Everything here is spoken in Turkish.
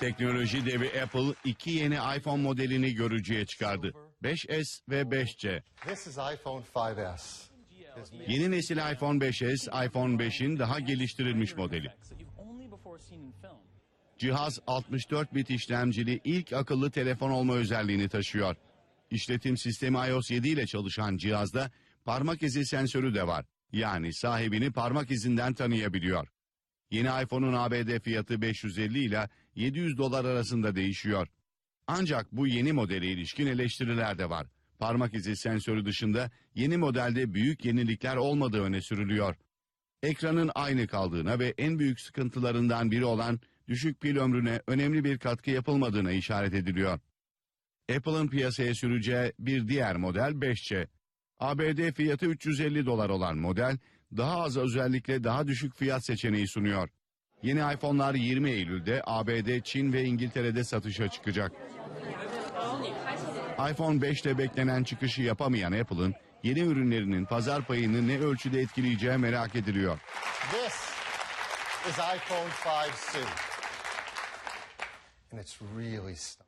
Teknoloji devi Apple iki yeni iPhone modelini görücüye çıkardı. 5S ve 5C. This is iPhone 5S. It's me- Yeni nesil iPhone 5S, iPhone 5'in daha geliştirilmiş modeli. Cihaz 64 bit işlemcili ilk akıllı telefon olma özelliğini taşıyor. İşletim sistemi iOS 7 ile çalışan cihazda parmak izi sensörü de var. Yani sahibini parmak izinden tanıyabiliyor. Yeni iPhone'un ABD fiyatı 550 ile 700 dolar arasında değişiyor. Ancak bu yeni modele ilişkin eleştiriler de var. Parmak izi sensörü dışında yeni modelde büyük yenilikler olmadığı öne sürülüyor. Ekranın aynı kaldığına ve en büyük sıkıntılarından biri olan düşük pil ömrüne önemli bir katkı yapılmadığına işaret ediliyor. Apple'ın piyasaya süreceği bir diğer model 5C. ABD fiyatı 350 dolar olan model daha az özellikle daha düşük fiyat seçeneği sunuyor. Yeni iPhone'lar 20 Eylül'de ABD, Çin ve İngiltere'de satışa çıkacak. iPhone 5'te beklenen çıkışı yapamayan Apple'ın yeni ürünlerinin pazar payını ne ölçüde etkileyeceği merak ediliyor. This is iPhone 5C. And it's really stunning.